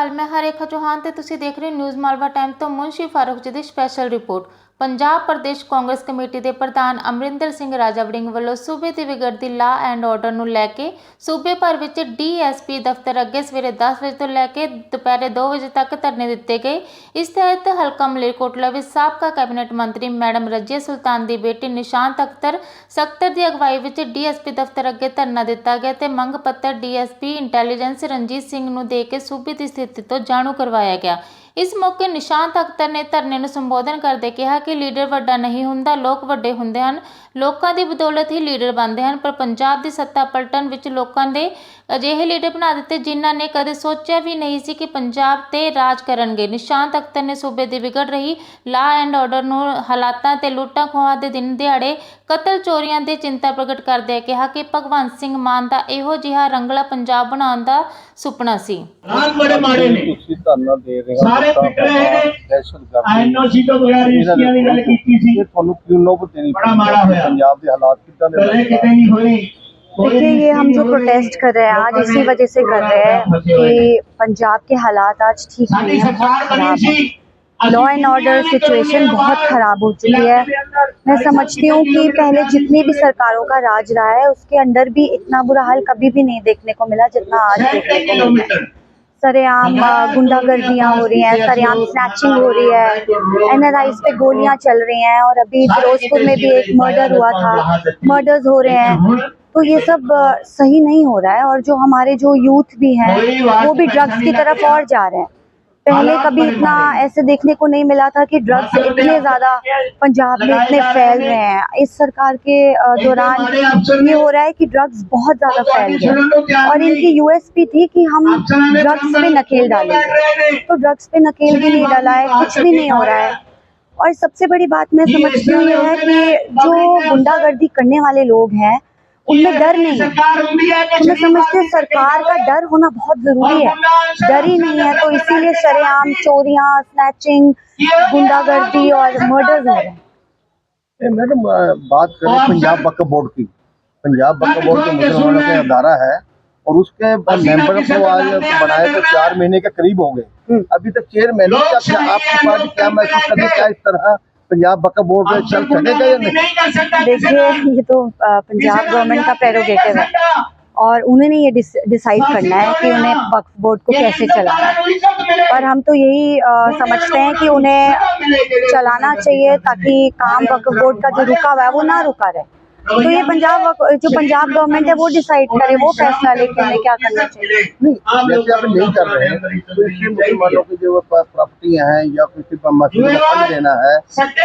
ਅਕਾਲ ਮੈਂ ਹਰੇਖਾ ਚੌਹਾਨ ਤੇ ਤੁਸੀਂ ਦੇਖ ਰਹੇ ਹੋ ਨਿਊਜ਼ ਮਾਲਵਾ ਟਾਈਮ ਤੋਂ ਮੁੰਸ਼ੀ ਫਾਰੂਕ ਜੀ ਦੀ special report Punjab Pradesh Congress committee ਦੇ ਪ੍ਰਧਾਨ ਅਮਰਿੰਦਰ ਸਿੰਘ ਰਾਜਾ ਵੜਿੰਗ ਵੱਲੋਂ ਸੂਬੇ ਦੀ ਵਿਗੜਦੀ ਲਾ ਐਂਡ ਆਰਡਰ ਨੂੰ ਲੈ ਕੇ ਸੂਬੇ ਭਰ ਵਿੱਚ ਡੀਐਸਪੀ ਦਫ਼ਤਰ ਅੱਗੇ ਸਵੇਰੇ 10 ਵਜੇ ਤੋਂ ਲੈ ਕੇ ਦੁਪਹਿਰੇ 2 ਵਜੇ ਤੱਕ ਧਰਨੇ ਦਿੱਤੇ ਗਏ। ਇਸ ਤਹਿਤ ਹਲਕਾ ਮਲੇਰਕੋਟਲਾ ਵਿੱਚ ਸਾਬਕਾ ਕੈਬਨਿਟ ਮੰਤਰੀ ਮੈਡਮ ਰਜੀਆ ਸੁਲਤਾਨ ਦੀ ਬੇਟੀ ਨਿਸ਼ਾਂਤ ਅਖਤਰ ਸਕੱਤਰ ਦੀ ਅਗਵਾਈ ਵਿੱਚ ਡੀਐਸਪੀ ਦਫ਼ਤਰ ਅੱਗੇ ਧਰਨਾ ਦਿੱਤਾ ਗਿਆ ਤੇ ਮੰਗ ਪੱਤਰ ਡੀਐਸਪੀ ਇੰਟੈਲੀਜੈਂਸ ਰਣਜੀਤ ਸਿੰਘ ਨੂੰ ਦੇ ਕੇ ਸੂਬੇ ਦੀ ਸਥਿਤੀ ਤੋਂ ਜਾਣੂ ਕਰਵਾਇਆ ਗਿਆ। ਇਸ ਮੌਕੇ ਨਿਸ਼ਾਂਤ ਅਖਤਰ ਨੇ ਧਰਨੇ ਨੂੰ ਸੰਬੋਧਨ ਕਰਦੇ ਕਿਹਾ ਕਿ ਲੀਡਰ ਵੱਡਾ ਨਹੀਂ ਹੁੰਦਾ ਲੋਕ ਵੱਡੇ ਹੁੰਦੇ ਹਨ। ਲੋਕਾਂ ਦੀ ਬਦੌਲਤ ਹੀ ਲੀਡਰ ਬਣਦੇ ਹਨ ਪਰ ਪੰਜਾਬ ਦੀ ਸੱਤਾ ਪਲਟਣ ਵਿੱਚ ਲੋਕਾਂ ਦੇ ਅਜਿਹੇ ਲੀਡਰ ਬਣਾ ਦਿੱਤੇ ਜਿਨ੍ਹਾਂ ਨੇ ਕਦੇ ਸੋਚਿਆ ਵੀ ਨਹੀਂ ਸੀ ਕਿ ਪੰਜਾਬ ਤੇ ਰਾਜ ਕਰਨਗੇ। ਨਿਸ਼ਾਂਤ ਅਖਤਰ ਨੇ ਸੂਬੇ ਦੀ ਵਿਗੜ ਰਹੀ ਲਾ ਐਂਡ ਆਰਡਰ ਨੂੰ ਹਾਲਾਤਾਂ ਤੇ ਲੁੱਟਾਂ ਖੋਹਾਂ ਦੇ ਦਿਨ ਦਿਹਾੜੇ ਕਤਲ ਚੋਰੀਆਂ ਦੀ ਚਿੰਤਾ ਪ੍ਰਗਟ ਕਰਦੇ ਕਿਹਾ ਕਿ ਭਗਵੰਤ ਸਿੰਘ ਮਾਨ ਦਾ ਇਹੋ ਜਿਹਾ ਰੰਗਲਾ ਪੰਜਾਬ ਬਣਾਉਣ ਦਾ ਸੁਪਨਾ ਸੀ। ਹਾਲ ਬੜੇ ਮਾੜੇ ਨੇ ਤੁਸੀਂ ਧਰਨਾ ਦੇ ਰਹੇ ਹੋ ਸਾਰੇ ਤਾਂ ਫਿੱਟ ਰਹੇ ਨੇ। ਦਹਿਸ਼ਤਗਰਦੀ ਐਨਓਸੀ ਤੋਂ ਬਗੈਰ ਰਜਿਸਟਰੀਆਂ ਦੀ ਗੱਲ ਕੀਤੀ ਸੀ ਇਹ ਤੁਹਾਨੂੰ ਕਿਉਂ ਨੋਬਤ ਦੇਣੀ ਬੜਾ ਪਈ? ਮਾੜਾ ਹੋਇਆ। ਪੰਜਾਬ ਦੇ ਹਾਲਾਤ ਕਿੱਦਾਂ ਦੇ ਕਦੇ ਨੇ? ਕਿਤੇ ਨਹੀਂ ਹੋਈ देखिए ये हम जो प्रोटेस्ट कर रहे हैं आज इसी वजह से कर रहे हैं कि पंजाब के हालात आज ठीक ਸਾਡੀ नहीं है ਸਰਕਾਰ बहुत ਬਣੀ खराब ਸੀ है लॉ एंड ऑर्डर सिचुएशन बहुत खराब हो चुकी है मैं समझती हूँ कि पहले जितनी भी सरकारों का राज रहा है उसके अंदर भी इतना बुरा हाल कभी भी नहीं देखने को मिला जितना आज देखने को मिला है सरेआम गुंडागर्दियाँ गुंडागर्दियाँ हो रही हैं सरेआम स्नैचिंग हो रही है। एन पे गोलियाँ चल रही हैं और अभी फिरोजपुर में भी एक मर्डर हुआ था। मर्डर्स हो रहे हैं। तो ये सब सही नहीं हो रहा है और जो हमारे जो यूथ भी हैं वो भी ड्रग्स की तरफ़ और जा रहे हैं। पहले कभी इतना ऐसे देखने को नहीं मिला था कि ड्रग्स इतने ज़्यादा पंजाब में इतने फैल रहे हैं। इस सरकार के दौरान ये हो रहा है कि ड्रग्स बहुत ज़्यादा फैल गए। और इनकी यूएसपी थी कि हम ड्रग्स पे नकेल डालेंगे तो ड्रग्स पे नकेल भी नहीं डाला है कुछ भी नहीं हो रहा है। और सबसे बड़ी बात मैं समझती हूँ ये है कि जो गुंडागर्दी करने वाले लोग हैं उनमें डर नहीं है। समझते सरकार का डर होना बहुत ज़रूरी है। डर ही नहीं है तो इसीलिए सरेआम चोरिया स्नैचिंग गुंडागर्दी और मर्डर हो रहे हैं मैडम बात करें पंजाब वक्फ बोर्ड की। पंजाब वक्फ बोर्ड के मुसलमानों का अदारा है और उसके मेंबर को आज बनाए तो चार महीने के करीब हो गए हम्म। अभी तक चेयरमैन आपकी पार्टी क्या महसूस करती क्या इस तरह पंजाब बकअप बोर्ड में चल सकेगा या नहीं ਨਹੀਂ कर सकता देखिए ये तो पंजाब गवर्नमेंट का प्रेरोगेटिव है। और उन्होंने ये डिसाइड करना है कि उन्हें वक्फ बोर्ड को कैसे चलाना है। पर हम तो यही आ, समझते हैं कि उन्हें चलाना चाहिए ताकि काम वक्फ बोर्ड का जो रुका हुआ है वो ना रुका रहे। तो ये पंजाब जो पंजाब गवर्नमेंट है वो डिसाइड करे वो फैसला लेके उन्हें क्या करना चाहिए? आप नहीं। कर रहे हैं तो मुसलमानों की जो प्रॉपर्टियाँ हैं या किसी पर मस्जिद देना है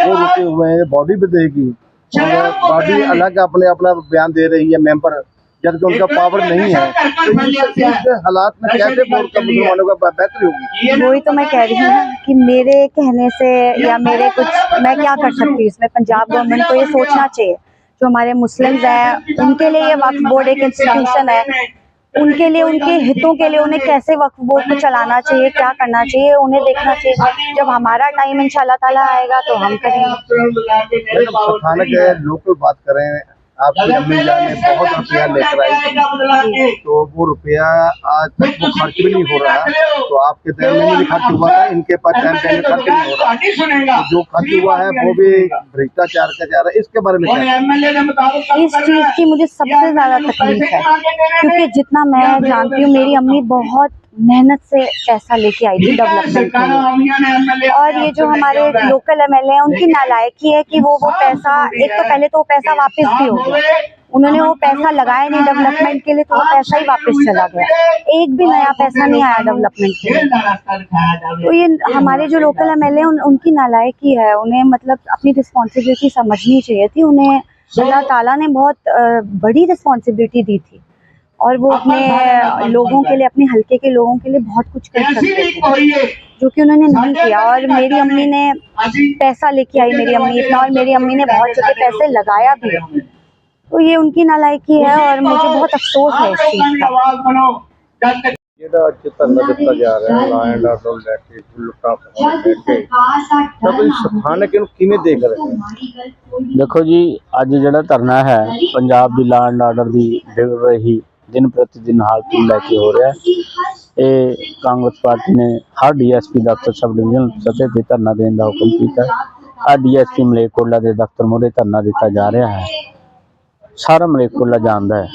वो रुके हुए हैं बॉडी भी देगी। बॉडी अलग अपने अपना बयान दे रही है मेंबर जबकि उनका पावर नहीं है तो हालात में कैसे मुसलमानों का बेहतरी होगी? वही तो मैं कह रही हूँ कि मेरे कहने से या मेरे कुछ मैं क्या कर सकती हूँ? इसमें पंजाब गवर्नमेंट को ये सोचना चाहिए। जो हमारे मुस्लिम्स है, उनके लिए ये वक्फ बोर्ड एक इंस्टीट्यूशन है। उनके लिए, उनके हितों के लिए उन्हें कैसे वक्फ बोर्ड को चलाना चाहिए, क्या करना चाहिए, उन्हें देखना चाहिए। जब हमारा टाइम इंशाल्लाह ताला आएगा तो हम करेंगे। लोकल बात करें आपकी अम्मी जान ने बहुत रुपया लेकर आई थी। तो वो रुपया आज तक वो खर्च भी नहीं हो रहा। तो आपके टाइम में भी खर्च हुआ था इनके पास टाइम टाइम खर्च नहीं हो रहा। जो खर्च हुआ है वो भी भ्रष्टाचार का जा रहा है। इसके बारे में इस चीज़ की मुझे सबसे ज़्यादा तकलीफ़ है क्योंकि जितना मैं जानती हूँ मेरी अम्मी बहुत मेहनत से पैसा लेके आई थी डेवलपमेंट के लिए। और ये जो हमारे लोकल एम एमएलए हैं उनकी नालायकी है कि वो वो पैसा एक तो पहले तो वो पैसा वापस भी हो गया उन्होंने वो पैसा लगाया नहीं डेवलपमेंट के लिए तो वो पैसा ही वापस चला गया। एक भी नया पैसा नहीं आया डेवलपमेंट के लिए। तो ये हमारे जो लोकल एम एमएलए उन, उनकी नालायकी है। उन्हें मतलब अपनी रिस्पॉन्सिबिलिटी समझनी चाहिए थी। उन्हें अल्लाह ताला ने बहुत बड़ी रिस्पॉन्सिबिलिटी दी थी। और वो अपने लोगों के लिए अपने हल्के के लोगों के लिए बहुत कुछ कर सकते थे जो कि उन्होंने नहीं किया और मेरी अम्मी ने पैसा लेके आई मेरी अम्मी इतना और मेरी अम्मी ने बहुत जगह पैसे लगाया भी है तो ये उनकी नालायकी है और मुझे बहुत अफसोस है इस चीज़ का ਜਿਹੜਾ ਅੱਜ ਧਰਨਾ ਦਿੱਤਾ ਜਾ ਰਿਹਾ ਹੈ ਲਾ ਐਂਡ ਆਰਡਰ ਨੂੰ ਲੈ ਕੇ ਲੁੱਟਾਂ ਖੋਹਾਂ ਨੂੰ ਲੈ ਕੇ ਤਾਂ ਤੁਸੀਂ ਸਥਾਨਕ ਇਹਨੂੰ ਕਿਵੇਂ ਦੇਖ ਰਹੇ ਹੋ ਦੇਖੋ ਜੀ ਅੱਜ ਜਿਹੜਾ ਧਰਨਾ ਹੈ ਪੰਜਾਬ ਦੀ ਲਾਅ ਐਂਡ ਆਰਡਰ ਦੀ ਵਿਗੜ ਰਹੀ ਦਿਨ ਪ੍ਰਤੀ ਦਿਨ ਹਾਲਤ ਨੂੰ ਲੈ ਕੇ ਹੋ ਰਿਹਾ ਹੈ। ਇਹ ਕਾਂਗਰਸ ਪਾਰਟੀ ਨੇ ਹਰ ਡੀਐਸਪੀ ਦਫ਼ਤਰ ਸਬ ਡਿਵੀਜ਼ਨ ਸਤਹ ਤੇ ਧਰਨਾ ਦੇਣ ਦਾ ਹੁਕਮ ਕੀਤਾ। ਆ ਡੀਐਸਪੀ ਮਲੇਕੋਲਾ ਦੇ ਦਫ਼ਤਰ ਮੂਹਰੇ ਧਰਨਾ ਦਿੱਤਾ ਜਾ ਰਿਹਾ ਹੈ। ਸਾਰਾ ਮਲੇਕੋਲਾ ਜਾਣਦਾ ਹੈ।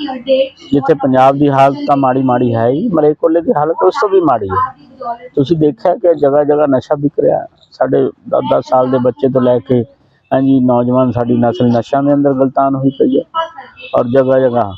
ਜਿੱਥੇ ਪੰਜਾਬ ਦੀ ਹਾਲਤ ਤਾਂ ਮਾੜੀ ਮਾੜੀ ਹੈ ਹੀ ਮਲੇਕੋਲੇ ਦੀ ਹਾਲਤ ਉਸ ਤੋਂ ਵੀ ਮਾੜੀ ਹੈ। ਤੁਸੀਂ ਦੇਖਿਆ ਕਿ ਜਗ੍ਹਾ ਜਗ੍ਹਾ ਨਸ਼ਾ ਵਿਕ ਰਿਹਾ ਸਾਡੇ 10-10 ਸਾਲ ਦੇ ਬੱਚੇ ਤੋਂ ਲੈ ਕੇ ਹਾਂਜੀ, ਨੌਜਵਾਨ ਸਾਡੀ ਨਸਲ ਨਸ਼ਿਆਂ ਦੇ ਅੰਦਰ ਗਲਤਾਨ ਹੋਈ ਪਈ ਹੈ। ਔਰ ਜਗ੍ਹਾ ਜਗ੍ਹਾ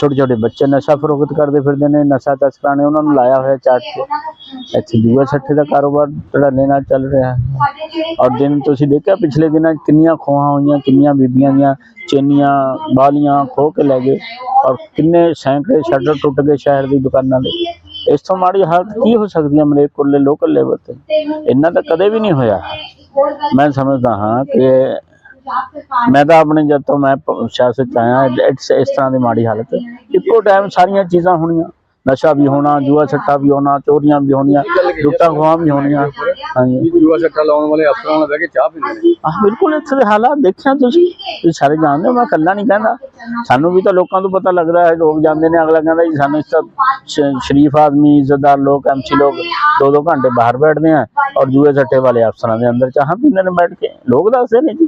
ਛੋਟੇ ਛੋਟੇ ਬੱਚੇ ਨਸ਼ਾ ਫਰੋਖਤ ਕਰਦੇ ਫਿਰਦੇ ਨੇ, ਨਸ਼ਾ ਤਸਕਰਾਂ ਨੇ ਉਹਨਾਂ ਨੂੰ ਲਾਇਆ ਹੋਇਆ ਚਾਟ ਤੇ ਇੱਥੇ ਜੂਆ ਸੱਠੇ ਦਾ ਕਾਰੋਬਾਰ ਧੜੱਲੇ ਨਾਲ ਚੱਲ ਰਿਹਾ। ਹੈ ਔਰ ਦਿਨ ਤੁਸੀਂ ਦੇਖਿਆ ਪਿਛਲੇ ਦਿਨਾਂ ਕਿੰਨੀਆਂ ਖੋਹਾਂ ਹੋਈਆਂ, ਕਿੰਨੀਆਂ ਬੀਬੀਆਂ ਦੀਆਂ ਚੇਨੀਆਂ, ਬਾਲੀਆਂ ਖੋਹ ਕੇ ਲੈ ਗਏ ਔਰ ਕਿੰਨੇ ਸੈਂਕੜੇ ਸ਼ਟਰ ਟੁੱਟ ਗਏ ਸ਼ਹਿਰ ਦੀ ਦੁਕਾਨਾਂ ਦੇ। ਇਸ ਤੋਂ ਮਾੜੀ ਹਾਲਤ ਕੀ ਹੋ ਸਕਦੀ ਹੈ ਮਲੇਰਕੋਟਲੇ ਲੋਕਲ ਲੈਵਲ ਤੇ? ਇੰਨਾ ਤਾਂ ਕਦੇ ਵੀ ਨਹੀਂ ਹੋਇਆ। ਮੈਂ ਸਮਝਦਾ ਹਾਂ ਕਿ ਮੈਂ ਤਾਂ ਆਪਣੇ ਜਦ ਤੋਂ ਮੈਂ ਪ- ਸਿਆਸਤ ਆਇਆ ਇਸ ਤਰ੍ਹਾਂ ਦੀ ਮਾੜੀ ਹਾਲਤ ਇੱਕੋ ਟਾਈਮ ਸਾਰੀਆਂ ਚੀਜ਼ਾਂ ਹੋਣੀਆਂ। ਨਸ਼ਾ ਵੀ ਹੋਣਾ ਜੂਆ ਸੱਟਾ ਵੀ ਹੋਣਾ ਚੋਰੀਆਂ ਵੀ ਹੋਣੀਆਂ ਲੁੱਟਾਂ ਖੋਹਾਂ ਵੀ ਹੋਣੀਆਂ। ਹਾਂਜੀ। ਜੂਆ ਸੱਟਾ ਲਾਉਣ ਵਾਲੇ ਅਫਸਰਾਂ ਨਾਲ ਬਹਿ ਕੇ ਚਾਹ ਪੀਂਦੇ ਨੇ? ਬਿਲਕੁਲ ਇੱਥੇ ਦੇ ਹਾਲਾਤ ਦੇਖਿਆ ਤੁਸੀਂ ਤੁਸੀਂ ਸਾਰੇ ਜਾਣਦੇ ਹੋ ਮੈਂ ਇਕੱਲਾ ਨਹੀਂ ਕਹਿੰਦਾ। ਸਾਨੂੰ ਵੀ ਤਾਂ ਲੋਕਾਂ ਤੋਂ ਪਤਾ ਲੱਗਦਾ ਹੈ ਲੋਕ ਜਾਂਦੇ ਨੇ ਅਗਲਾ ਕਹਿੰਦਾ ਜੀ ਸਾਨੂੰ ਇਸ ਸ਼ਰੀਫ ਆਦਮੀ ਇੱਜ਼ਤਦਾਰ ਲੋਕ ਐਮਸੀ ਲੋਕ ਦੋ ਦੋ ਘੰਟੇ ਬਾਹਰ ਬੈਠਦੇ ਆ ਔਰ ਜੂਏ ਸੱਟੇ ਵਾਲੇ ਅਫਸਰਾਂ ਦੇ ਅੰਦਰ ਚਾਹਾਂ ਪੀਂਦੇ ਨੇ ਬੈਠ ਕੇ। ਲੋਕ ਦੱਸਦੇ ਨੇ ਜੀ।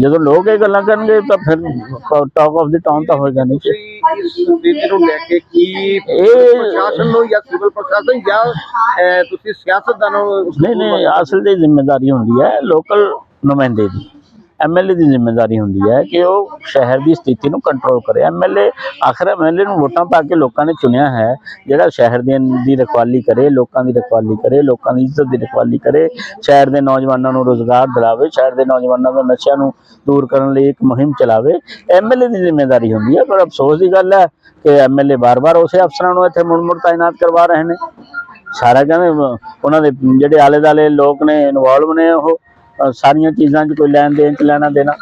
ਜਦੋਂ ਲੋਕ ਇਹ ਗੱਲਾਂ ਕਰਨਗੇ ਤਾਂ ਫਿਰ ਟਾਕ ਆਫ ਦੀ ਟਾਊਨ ਤਾਂ ਹੋਏਗਾ ਨਹੀਂ। ਤੁਸੀਂ ਇਸ ਨੂੰ ਲੈ ਕੇ ਕੀ ਇਹ ਪ੍ਰਸ਼ਾਸਨ ਨੂੰ ਜਾਂ ਸਿਵਲ ਪ੍ਰਸ਼ਾਸਨ ਜਾਂ ਤੁਸੀਂ ਸਿਆਸਤਦਾਨਾਂ ਨੂੰ ਨਹੀਂ ਨਹੀਂ ਅਸਲ ਦੀ ਜ਼ਿੰਮੇਵਾਰੀ ਹੁੰਦੀ ਹੈ ਲੋਕਲ ਨੁਮਾਇੰਦੇ ਦੀ। ਐਮਐਲਏ ਦੀ ਜ਼ਿੰਮੇਵਾਰੀ ਹੁੰਦੀ ਹੈ ਕਿ ਉਹ ਸ਼ਹਿਰ ਦੀ ਸਥਿਤੀ ਨੂੰ ਕੰਟਰੋਲ ਕਰੇ। ਐਮਐਲਏ ਆਖਰ ਐਮਐਲਏ ਨੂੰ ਵੋਟਾਂ ਪਾ ਕੇ ਲੋਕਾਂ ਨੇ ਚੁਣਿਆ ਹੈ ਜਿਹੜਾ ਸ਼ਹਿਰ ਦੀ ਦੀ ਰਖਵਾਲੀ ਕਰੇ ਲੋਕਾਂ ਦੀ ਰਖਵਾਲੀ ਕਰੇ ਲੋਕਾਂ ਦੀ ਇੱਜ਼ਤ ਦੀ ਰਖਵਾਲੀ ਕਰੇ ਸ਼ਹਿਰ ਦੇ ਨੌਜਵਾਨਾਂ ਨੂੰ ਰੋਜ਼ਗਾਰ ਦਿਲਾਵੇ ਸ਼ਹਿਰ ਦੇ ਨੌਜਵਾਨਾਂ ਤੋਂ ਨਸ਼ਿਆਂ ਨੂੰ ਦੂਰ ਕਰਨ ਲਈ ਇੱਕ ਮੁਹਿੰਮ ਚਲਾਵੇ ਐਮਐਲਏ ਦੀ ਜ਼ਿੰਮੇਵਾਰੀ ਹੁੰਦੀ ਹੈ। ਪਰ ਅਫਸੋਸ ਦੀ ਗੱਲ ਹੈ ਕਿ ਐਮਐਲਏ ਬਾਰ-ਬਾਰ ਉਸੇ ਅਫਸਰਾਂ ਨੂੰ ਇੱਥੇ ਮੁੜ-ਮੁੜ ਤਾਇਨਾਤ ਕਰਵਾ ਰਹੇ ਨੇ। ਸਾਰਾ ਕਹਿੰਦੇ ਉਹਨਾਂ ਦੇ ਜਿਹੜੇ ਆਲੇ ਦਾਲੇ ਲੋਕ ਨੇ ਇਨਵੋਲਵ ਨੇ ਉਹ। ਸਾਰੀਆਂ ਚੀਜ਼ਾਂ 'ਚ ਕੋਈ ਲੈਣ ਦੇਣ 'ਚ ਲੈਣਾ ਦੇਣਾ।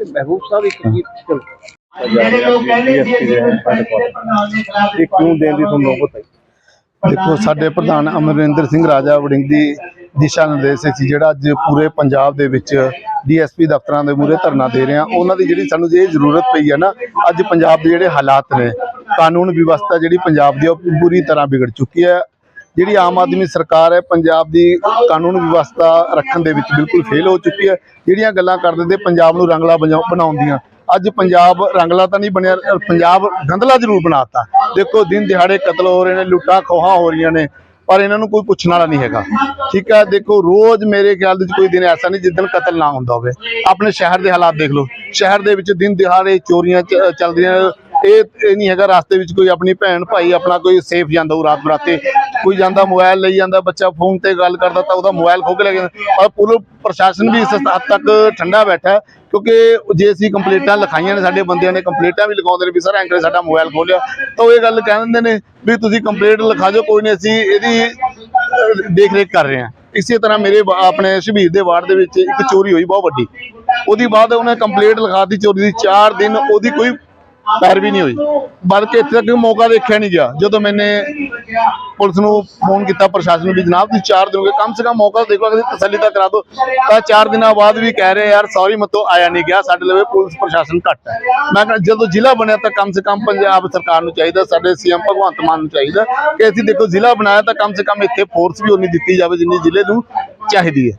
ਮਹਿਬੂਬ ਸਾਹਿਬ ਇੱਕ ਇਹ ਕਿਉਂ ਦੀ ਤੁਹਾਨੂੰ ਨੌਬਤ ਆਈ ਦੇਖੋ ਸਾਡੇ ਪ੍ਰਧਾਨ ਅਮਰਿੰਦਰ ਸਿੰਘ ਰਾਜਾ ਵੜਿੰਗ ਦੀ ਦਿਸ਼ਾ ਨਿਰਦੇਸ਼ ਸੀ ਜਿਹੜਾ ਅੱਜ ਪੂਰੇ ਪੰਜਾਬ ਦੇ ਵਿੱਚ ਡੀਐਸਪੀ ਦਫ਼ਤਰਾਂ ਦੇ ਮੂਹਰੇ ਧਰਨਾ ਦੇ ਰਹੇ ਆ ਉਹਨਾਂ ਦੀ ਜਿਹੜੀ ਸਾਨੂੰ ਜੇ ਜ਼ਰੂਰਤ ਪਈ ਹੈ ਨਾ ਅੱਜ ਪੰਜਾਬ ਦੇ ਜਿਹੜੇ ਹਾਲਾਤ ਨੇ ਕਾਨੂੰਨ ਵਿਵਸਥਾ ਜਿਹੜੀ ਪੰਜਾਬ ਦੀ ਉਹ ਪੂਰੀ ਤਰ੍ਹਾਂ ਵਿਗੜ ਚੁੱਕੀ ਹੈ। ਜਿਹੜੀ ਆਮ ਆਦਮੀ ਸਰਕਾਰ ਹੈ, ਪੰਜਾਬ ਦੀ ਕਾਨੂੰਨ ਵਿਵਸਥਾ ਰੱਖਣ ਦੇ ਵਿੱਚ ਬਿਲਕੁਲ ਫੇਲ ਹੋ ਚੁੱਕੀ ਹੈ। ਜਿਹੜੀਆਂ ਗੱਲਾਂ ਕਰਦੇ ਤੇ ਪੰਜਾਬ ਨੂੰ ਰੰਗਲਾ ਬਣਾ- ਬਣਾਉਣ ਦੀਆਂ ਅੱਜ ਪੰਜਾਬ ਰੰਗਲਾ ਤਾਂ ਨਹੀਂ ਬਣਿਆ ਪੰਜਾਬ ਗੰਦਲਾ ਜ਼ਰੂਰ ਬਣਾਤਾ। ਦੇਖੋ, ਦਿਨ ਦਿਹਾੜੇ ਕਤਲ ਹੋ ਰਹੇ ਨੇ, ਲੁੱਟਾਂ ਖੋਹਾਂ ਹੋ ਰਹੀਆਂ ਨੇ, ਪਰ ਇਹਨਾਂ ਨੂੰ ਕੋਈ ਪੁੱਛਣ ਵਾਲਾ ਨਹੀਂ ਹੈਗਾ। ਠੀਕ ਹੈ, ਦੇਖੋ, ਰੋਜ਼ ਮੇਰੇ ਖਿਆਲ ਦੇ ਵਿੱਚ ਕੋਈ ਦਿਨ ਐਸਾ ਨਹੀਂ ਜਿੱਦਣ ਕਤਲ ਨਾ ਹੁੰਦਾ ਹੋਵੇ। ਆਪਣੇ ਸ਼ਹਿਰ ਦੇ ਹਾਲਾਤ ਦੇਖ ਲਓ। ਸ਼ਹਿਰ ਦੇ ਵਿੱਚ ਦਿਨ ਦਿਹਾੜੇ ਚੋਰੀਆਂ ਚੱਲਦੀਆਂ ਇਹ ਇਹ ਨਹੀਂ ਹੈਗਾ ਰਸਤੇ ਵਿੱਚ ਕੋਈ ਆਪਣੀ ਭੈਣ ਭਾਈ, ਆਪਣਾ ਕੋਈ ਸੇਫ ਜਾਂਦਾ ਉਹ ਰਾਤ ਬਰਾਤੇ। ਕੋਈ ਜਾਂਦਾ ਮੋਬਾਈਲ ਲਈ ਜਾਂਦਾ, ਬੱਚਾ ਫੋਨ ਤੇ ਗੱਲ ਕਰਦਾ ਤਾਂ ਉਹਦਾ ਮੋਬਾਈਲ ਖੋ ਕੇ ਲੈ ਜਾਂਦਾ। ਪਰ ਪੂਰਾ ਪ੍ਰਸ਼ਾਸਨ ਵੀ ਇਸ ਹੱਦ ਤੱਕ ਠੰਡਾ ਬੈਠਾ ਕਿਉਂਕਿ ਜੇ ਅਸੀਂ ਕੰਪਲੇਂਟਾਂ ਲਿਖਾਈਆਂ ਨੇ ਸਾਡੇ ਬੰਦਿਆਂ ਨੇ, ਕੰਪਲੇਂਟਾਂ ਵੀ ਲਿਖਾਉਂਦੇ ਨੇ ਵੀ ਸਰ ਐਂਕਰ ਸਾਡਾ ਮੋਬਾਈਲ ਖੋਲਿਆ ਤਾਂ ਉਹ ਇਹ ਗੱਲ ਕਹਿ ਦਿੰਦੇ ਨੇ ਵੀ ਤੁਸੀਂ ਕੰਪਲੇਂਟ ਲਿਖਾ ਜਾਓ ਕੋਈ ਨਹੀਂ ਅਸੀਂ ਇਹਦੀ ਦੇਖ ਰੇਖ ਕਰ ਰਹੇ ਹਾਂ। ਇਸੇ ਤਰ੍ਹਾਂ ਮੇਰੇ ਆਪਣੇ ਸ਼ਬੀਰ ਦੇ ਵਾਰਡ ਦੇ ਵਿੱਚ ਇੱਕ ਚੋਰੀ ਹੋਈ, ਬਹੁਤ ਵੱਡੀ। ਉਹਦੀ ਬਾਅਦ ਉਹਨੇ ਕੰਪਲੇਂਟ ਲਿਖਾਤੀ ਚੋਰੀ ਦੀ 4 ਦਿਨ ਉਹਦੀ ਕੋਈ ਪੈਰਵੀ ਨਹੀਂ ਹੋਈ। ਬਲਕਿ ਇੱਥੇ ਤੱਕ ਮੌਕਾ ਦੇਖਿਆ ਨਹੀਂ ਗਿਆ। ਜਦੋਂ ਮੈਨੇ ਪੁਲਿਸ ਨੂੰ ਫੋਨ ਕੀਤਾ, ਪ੍ਰਸ਼ਾਸਨ ਨੂੰ ਵੀ, ਜਨਾਬ ਤੁਸੀਂ 4 ਦਿਨ ਹੋ ਗਏ, ਕਮ ਸੇ ਕਮ ਮੌਕਾ ਦੇਖੋ ਕਿ ਤਸੱਲੀ ਤਾਂ ਕਰਾ ਦਿਓ। ਤਾਂ 4 ਦਿਨਾਂ ਬਾਅਦ ਵੀ ਕਹਿ ਰਹੇ ਯਾਰ ਸੌਰੀ ਮਤੋ ਆਇਆ ਨਹੀਂ ਗਿਆ। ਸਾਡੇ ਲਵੇ ਪੁਲਿਸ, ਪ੍ਰਸ਼ਾਸਨ ਘੱਟ ਹੈ। ਮੈਂ ਕਿਹਾ, ਜਦੋਂ ਜ਼ਿਲ੍ਹਾ ਬਣਿਆ ਤਾਂ ਕਮ ਸੇ ਕਮ ਪੰਜਾਬ ਸਰਕਾਰ ਨੂੰ ਚਾਹੀਦਾ, ਸਾਡੇ ਸੀਐਮ ਭਗਵੰਤ ਮਾਨ ਨੂੰ ਚਾਹੀਦਾ ਕਿ ਅਸੀਂ ਦੇਖੋ, ਜ਼ਿਲ੍ਹਾ ਬਣਾਇਆ ਤਾਂ ਕਮ ਸੇ ਕਮ ਇੱਥੇ ਫੋਰਸ ਵੀ ਉਨੀ ਦਿੱਤੀ ਜਾਵੇ ਜਿੰਨੀ ਜ਼ਿਲ੍ਹੇ ਨੂੰ ਚਾਹੀਦੀ ਹੈ।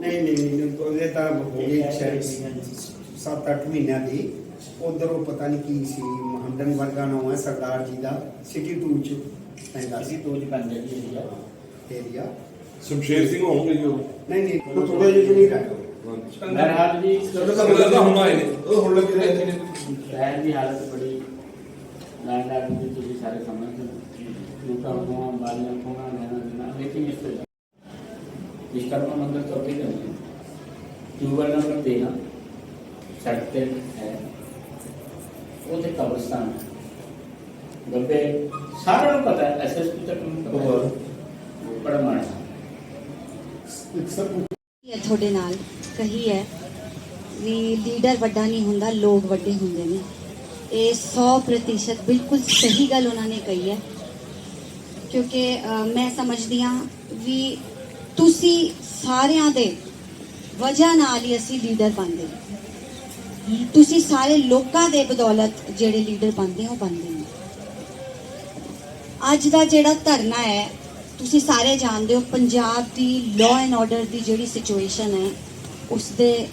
ਨਹੀਂ ਨਹੀਂ ਨਹੀਂ ਉਹਦੇ ਤਾਂ ਹੋ ਗਈ ਸ਼ਾਇਦ 7-8 ਮਹੀਨਿਆਂ ਦੀ। ਉਧਰ ਉਹ ਪਤਾ ਨਹੀਂ ਕੀ ਸੀ ਮਹੰਦਨ ਵਰਗਾ ਨਾਮ ਹੈ ਸਰਦਾਰ ਜੀ ਦਾ ਸਿਟੀ 2 ਚ ਪੈਂਦਾ ਸੀ। 2 ਚ ਪੈਂਦਾ ਜੀ ਏਰੀਆ ਸ਼ਮਸ਼ੇਰ ਸਿੰਘ ਹੋਣਗੇ ਜੀ ਉਹ। ਨਹੀਂ ਨਹੀਂ ਉਹ ਥੋੜੇ ਜਿਹੇ ਨਹੀਂ ਰਹੇ ਬਹਰਹਾਲ ਜੀ ਜਦੋਂ ਤਾਂ ਬਦਲਦਾ ਹੁਣ ਆਏ ਨੇ। ਉਹ ਹੁਣ ਲੱਗੇ ਰਹੇ ਨੇ। ਸ਼ਹਿਰ ਦੀ ਹਾਲਤ ਬੜੀ ਲਾਂਡਾ ਦੀ ਤੁਸੀਂ ਸਾਰੇ ਸਮਝਦੇ ਹੋ। ਲੁੱਟਾਂ ਖੋਹਾਂ ਬਾਲੀਆਂ ਖੋਹਾਂ ਲੈਣਾ ਦੇਣਾ ਲੇਕਿਨ ਇਸ ਤੋਂ ਵਿਸ਼ਕਰਮਾ ਮੰਦਿਰ ਚੌਥੀ ਗਲੀ ਟਿਊਬਲ ਨੰਬਰ 13 ਸੜਕ ਤੇ ਹੈ। ਉਹਦੇ ਕਬਰਸਤਾਨ ਹੈ। ਗੱਬੇ ਸਾਰਿਆਂ ਨੂੰ ਪਤਾ ਹੈ ਐਸਐਸਪੀ ਤੱਕ ਨੂੰ ਪਤਾ ਹੈ। ਉਹ ਬੜਾ ਮਾੜਾ ਹੈ। ਹੈ ਤੁਹਾਡੇ ਨਾਲ ਕਹੀ ਹੈ ਵੀ ਲੀਡਰ ਵੱਡਾ ਨਹੀਂ ਹੁੰਦਾ ਲੋਕ ਵੱਡੇ ਹੁੰਦੇ ਨੇ। ਇਹ 100% ਬਿਲਕੁਲ ਸਹੀ ਗੱਲ ਉਹਨਾਂ ਨੇ ਕਹੀ ਹੈ। ਕਿਉਂਕਿ ਮੈਂ ਸਮਝਦੀ ਹਾਂ ਵੀ ਤੁਸੀਂ ਸਾਰਿਆਂ ਦੇ ਵਜ੍ਹਾ ਨਾਲ ਹੀ ਅਸੀਂ ਲੀਡਰ ਬਣਦੇ ਹਾਂ। ਤੁਸੀਂ ਸਾਰੇ ਲੋਕਾਂ ਦੇ ਬਦੌਲਤ ਜਿਹੜੇ ਲੀਡਰ ਬਣਦੇ ਹੋ, ਬਣਦੇ ਨੇ ਅੱਜ ਦਾ ਜਿਹੜਾ ਧਰਨਾ ਹੈ, ਤੁਸੀਂ ਸਾਰੇ ਜਾਣਦੇ ਹੋ, ਪੰਜਾਬ ਦੀ ਲਾਅ ਐਂਡ ਆਰਡਰ ਦੀ ਜਿਹੜੀ ਸਿਚੁਏਸ਼ਨ ਹੈ ਉਸ ਦੇ